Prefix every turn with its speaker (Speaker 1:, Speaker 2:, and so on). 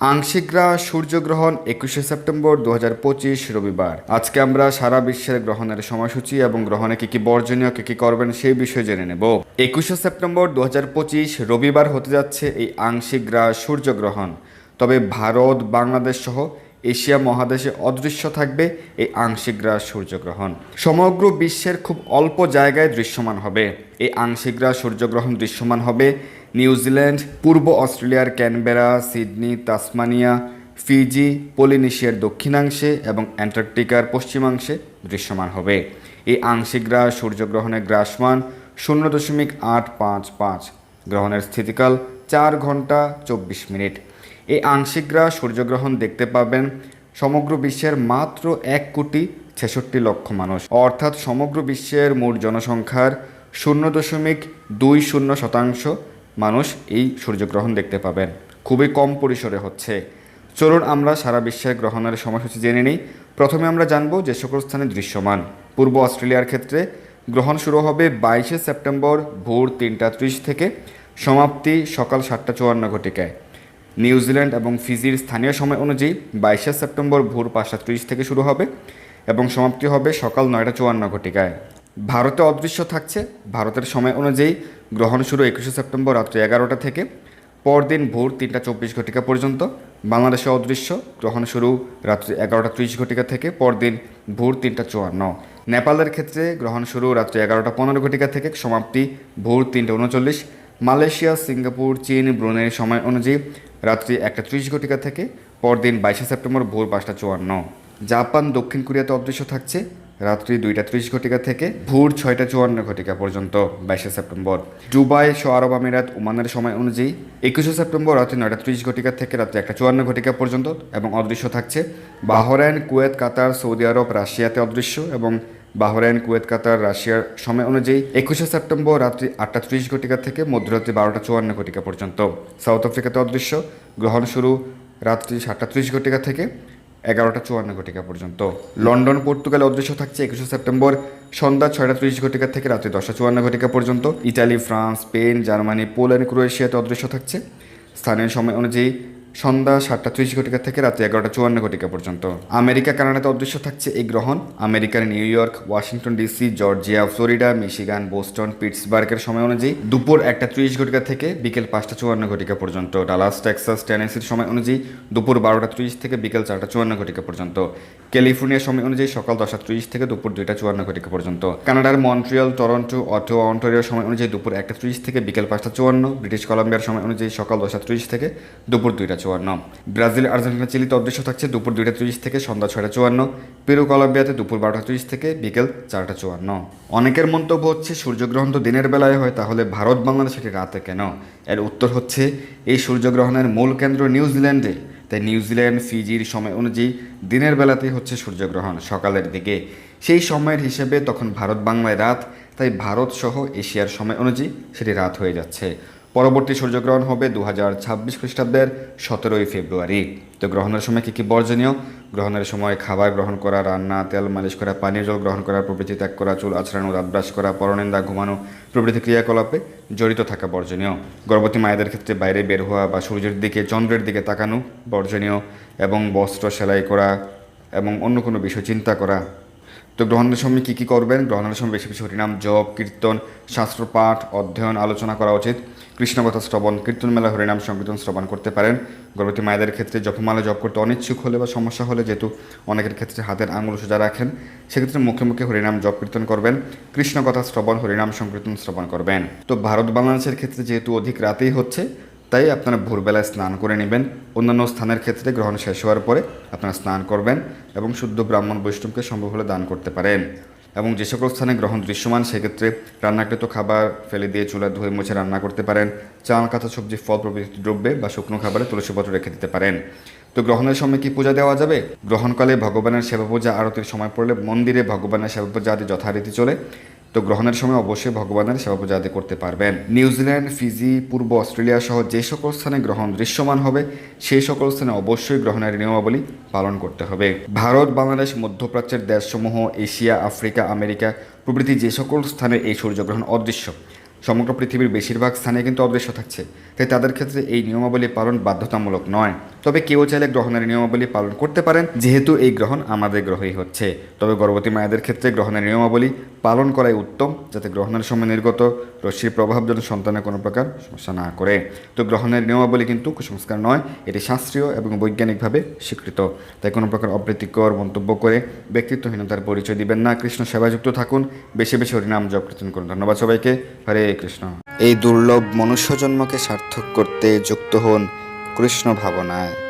Speaker 1: আংশিকরা সূর্যগ্রহণ একুশে সেপ্টেম্বর দুহাজার পঁচিশ রবিবার। আজকে আমরা সারা বিশ্বের গ্রহণের সময়সূচি এবং গ্রহণে কি কি বর্জনীয়, কি কি করবেন সেই বিষয়ে জেনে নেব। একুশে সেপ্টেম্বর দু হাজার পঁচিশ রবিবার হতে যাচ্ছে এই আংশিকরা সূর্যগ্রহণ। তবে ভারত, বাংলাদেশ সহ এশিয়া মহাদেশে অদৃশ্য থাকবে এই আংশিক গ্রাস সূর্যগ্রহণ। সমগ্র বিশ্বের খুব অল্প জায়গায় দৃশ্যমান হবে। এই আংশিক গ্রাস সূর্যগ্রহণ দৃশ্যমান হবে নিউজিল্যান্ড পূর্ব অস্ট্রেলিয়ার ক্যানবেরা, সিডনি, তাসমানিয়া, ফিজি, পলিনেশিয়ার দক্ষিণাংশে এবং অ্যান্টার্কটিকার পশ্চিমাংশে দৃশ্যমান হবে। এই আংশিক গ্রাস সূর্যগ্রহণের গ্রাসমান শূন্য দশমিক আট পাঁচ পাঁচ। গ্রহণের স্থিতিকাল চার ঘণ্টা চব্বিশ মিনিট। এই আংশিক গ্রাস সূর্যগ্রহণ দেখতে পাবেন সমগ্র বিশ্বের মাত্র এক কোটি ছেষট্টি লক্ষ মানুষ। অর্থাৎ সমগ্র বিশ্বের মোট জনসংখ্যার শূন্য দশমিক দুই শূন্য শতাংশ মানুষ এই সূর্যগ্রহণ দেখতে পাবেন। খুবই কম পরিসরে হচ্ছে। চলুন আমরা সারা বিশ্বের গ্রহণের সময়সূচি জেনে নিই। প্রথমে আমরা জানব যে সকল স্থানে দৃশ্যমান। পূর্ব অস্ট্রেলিয়ার ক্ষেত্রে গ্রহণ শুরু হবে বাইশে সেপ্টেম্বর ভোর তিনটা ত্রিশ থেকে। সমাপ্তি সকাল সাতটা চুয়ান্ন ঘটিকায় নিউজিল্যান্ড এবং ফিজির স্থানীয় সময় অনুযায়ী বাইশে সেপ্টেম্বর ভোর পাঁচটা ত্রিশ থেকে শুরু হবে এবং সমাপ্তি হবে সকাল নয়টা চুয়ান্ন ঘটিকায়। ভারতে অদৃশ্য থাকছে। ভারতের সময় অনুযায়ী গ্রহণ শুরু একুশে সেপ্টেম্বর রাত্রি এগারোটা থেকে। পরদিন ভোর তিনটা চব্বিশ ঘটিকা পর্যন্ত। বাংলাদেশে অদৃশ্য। গ্রহণ শুরু রাত্রি এগারোটা ত্রিশ ঘটিকা থেকে। পরদিন ভোর তিনটা চুয়ান্ন। নেপালের ক্ষেত্রে গ্রহণ শুরু রাত্রি এগারোটা পনেরো ঘটিকা থেকে। সমাপ্তি ভোর তিনটা উনচল্লিশ। মালয়েশিয়া, সিঙ্গাপুর, চীন, ব্রুনেই সময় অনুযায়ী রাত্রি একটা ত্রিশ ঘটিকা থেকে। পরদিন বাইশে সেপ্টেম্বর ভোর পাঁচটা চুয়ান্ন। জাপান, দক্ষিণ কোরিয়াতে অদৃশ্য থাকছে। রাত্রি দুইটা ত্রিশ ঘটিকা থেকে ভোর ছয়টা চুয়ান্ন ঘটিকা পর্যন্ত, বাইশে সেপ্টেম্বর। দুবাই শো আরব আমিরাত, ওমানের সময় অনুযায়ী একুশে সেপ্টেম্বর রাত্রি নয়টা ত্রিশ ঘটিকা থেকে রাত্রি একটা চুয়ান্ন ঘটিকা পর্যন্ত এবং অদৃশ্য থাকছে। Bahrain, Kuwait, Qatar, Saudi Arab, রাশিয়াতে অদৃশ্য এবং বাহরাইন, কুয়েত, কাতার, রাশিয়ার সময় অনুযায়ী একুশে সেপ্টেম্বর রাত্রি আটটা ত্রিশ ঘটিকা থেকে মধ্যরাত্রি বারোটা চুয়ান্ন ঘটিকা পর্যন্ত। সাউথ আফ্রিকাতে অদৃশ্য। গ্রহণ শুরু রাত্রি সাতটা ত্রিশ ঘটিকা থেকে এগারোটা চুয়ান্ন ঘটিকা পর্যন্ত। লন্ডন, পর্তুগালে অদৃশ্য থাকছে একুশে সেপ্টেম্বর, সন্ধ্যা ছয়টা ত্রিশ ঘটিকা থেকে রাত্রি দশটা চুয়ান্ন ঘটিকা পর্যন্ত। Italy France, Spain, Germany, Poland, ক্রোয়েশিয়াতে অদৃশ্য থাকছে। স্থানীয় সময় অনুযায়ী সন্ধ্যা সাতটা ত্রিশ ঘটিকা থেকে রাত্রি এগারোটা চুয়ান্ন ঘটিকা পর্যন্ত। আমেরিকা, কানাডাতে অদৃশ্য থাকছে এই গ্রহণ। আমেরিকার New York, Washington DC, Georgia, Florida, Michigan, Boston, পিটসবার্গের সময় অনুযায়ী দুপুর একটা ত্রিশ ঘটিকা থেকে বিকেল পাঁচটা চুয়ান্ন ঘটিকা পর্যন্ত। ডালাস, টেক্সাস, টেনেসির সময় অনুযায়ী দুপুর বারোটা ত্রিশ থেকে বিকেল চারটা চুয়ান্ন ঘটিকা পর্যন্ত। ক্যালিফোর্নিয়ার সময় অনুযায়ী সকাল দশটা ত্রিশ থেকে দুপুর দুইটা চুয়ান্ন ঘটিকা পর্যন্ত। কানাডার মন্ট্রিয়াল, টরন্টো, অটো, অন্টারিওর সময় অনুযায়ী দুপুর একটা ত্রিশ থেকে বিকেল পাঁচটা চুয়ান্ন। ব্রিটিশ কলাম্বিয়ার সময় অনুযায়ী সকাল দশটা ত্রিশ থেকে দুপুর দুইটা চুয়ান্ন। ব্রাজিল আর্জেন্টিনা চিলিতে অদৃশ্য থাকছে দুপুর দুইটা ত্রিশ থেকে সন্ধ্যা ছয়টা চুয়ান্ন। পেরু কলম্বিয়াতে দুপুর বারোটা ত্রিশ থেকে বিকেল চারটা চুয়ান্ন। অনেকের মন্তব্য হচ্ছে, সূর্যগ্রহণ তো দিনের বেলায় হয়, তাহলে ভারত বাংলাদেশ এটি রাতে কেন? এর উত্তর হচ্ছে, এই সূর্যগ্রহণের মূল কেন্দ্র নিউজিল্যান্ডে। তাই নিউজিল্যান্ড, ফিজির সময় অনুযায়ী দিনের বেলাতেই হচ্ছে সূর্যগ্রহণ, সকালের দিকে। সেই সময়ের হিসেবে তখন ভারত বাংলায় রাত, তাই ভারত সহ এশিয়ার সময় অনুযায়ী সেটি রাত হয়ে যাচ্ছে। পরবর্তী সূর্যগ্রহণ হবে দু হাজার ছাব্বিশ খ্রিস্টাব্দের সতেরোই ফেব্রুয়ারি। তো গ্রহণের সময় কী কী বর্জনীয়? গ্রহণের সময় খাবার গ্রহণ করা, রান্না, তেল মালিশ করা, পানীয় জল গ্রহণ করা, প্রভৃতি ত্যাগ করা, চুল আছড়ানো ব্রাশ করা, পরনিন্দা, ঘুমানো, প্রভৃতি ক্রিয়াকলাপে জড়িত থাকা বর্জনীয়। গর্ভবতী মায়েদের ক্ষেত্রে বাইরে বের হওয়া বা সূর্যের দিকে, চন্দ্রের দিকে তাকানো বর্জনীয় এবং বস্ত্র সেলাই করা এবং অন্য কোনো বিষয় চিন্তা করা তো গ্রহণের সময় কী কী করবেন? গ্রহণের সময় বেশি বেশি হরিনাম, জপ, কীর্তন শাস্ত্রপাঠ অধ্যয়ন, আলোচনা করা উচিত। কৃষ্ণকথা, শ্রবণ, কীর্তন মেলা, হরিনাম সংকীর্তন, শ্রবণ করতে পারেন। গর্ভবতী মায়েদের ক্ষেত্রে জপমালা জপ করতে অনিচ্ছুক হলে বা সমস্যা হলে যেহেতু অনেকের ক্ষেত্রে হাতের আঙুল সোজা রাখেন, সেক্ষেত্রে মুখে মুখে হরিনাম, জপ, কীর্তন করবেন। কৃষ্ণকথা, শ্রবণ, হরিনাম, সংকীর্তন, শ্রবণ করবেন। তো ভারত বাংলাদেশের ক্ষেত্রে যেহেতু অধিক রাতেই হচ্ছে তাই আপনারা ভোরবেলায় স্নান করে নেবেন। অন্যান্য স্থানের ক্ষেত্রে গ্রহণ শেষ হওয়ার পরে আপনারা স্নান করবেন এবং শুদ্ধ ব্রাহ্মণ বৈষ্ণবকে সম্ভব হলে দান করতে পারেন। এবং যে সকল স্থানে গ্রহণ দৃশ্যমান, সেক্ষেত্রে রান্নাকৃত খাবার ফেলে দিয়ে চুলা ধুয়ে মুছে রান্না করতে পারেন। চাল কাঁচা সবজি, ফল প্রভৃতি দ্রব্যে বা শুকনো খাবারে তুলসীপত্র রেখে দিতে পারেন। তো গ্রহণের সময় কি পূজা দেওয়া যাবে? গ্রহণকালে ভগবানের সেবা পূজা, আরতির সময় পড়লে মন্দিরে ভগবানের সেবা পূজা আদি যথারীতি চলে। তো গ্রহণের সময় অবশ্যই ভগবানের সেবা পূজা আদি করতে পারবেন। নিউজিল্যান্ড, ফিজি, পূর্ব অস্ট্রেলিয়া সহ যে সকল স্থানে গ্রহণ দৃশ্যমান হবে, সেই সকল স্থানে অবশ্যই গ্রহণের নিয়মাবলী পালন করতে হবে। ভারত, বাংলাদেশ, মধ্যপ্রাচ্যের দেশসমূহ, এশিয়া, আফ্রিকা, আমেরিকা প্রভৃতি যে সকল স্থানে এই সূর্যগ্রহণ অদৃশ্য। সমগ্র পৃথিবীর বেশিরভাগ স্থানে কিন্তু অদৃশ্য থাকছে। তাই তাদের ক্ষেত্রে এই নিয়মাবলী পালন বাধ্যতামূলক নয়। তবে কেউ চাইলে গ্রহণের নিয়মাবলী পালন করতে পারেন, যেহেতু এই গ্রহণ আমাদের গ্রহেই হচ্ছে। তবে গর্ভবতী মায়েদের ক্ষেত্রে গ্রহণের নিয়মাবলী পালন করাই উত্তম, যাতে গ্রহণের সময় নির্গত রশ্মির প্রভাব যেন সন্তানের কোনো প্রকার সমস্যা না করে। তো গ্রহণের নিয়মাবলী কিন্তু কুসংস্কার নয়, এটি শাস্ত্রীয় এবং বৈজ্ঞানিকভাবে স্বীকৃত। তাই কোনো প্রকার অপ্রীতিকর মন্তব্য করে ব্যক্তিত্বহীনতার পরিচয় দিবেন না। কৃষ্ণ সেবায় যুক্ত থাকুন, বেশি বেশি হরিনাম জপ কীর্তন করুন। ধন্যবাদ সবাইকে। হরে কৃষ্ণ। এই দুর্লভ মনুষ্য জন্মকে সার্থক করতে যুক্ত হন কৃষ্ণ ভাবনায়।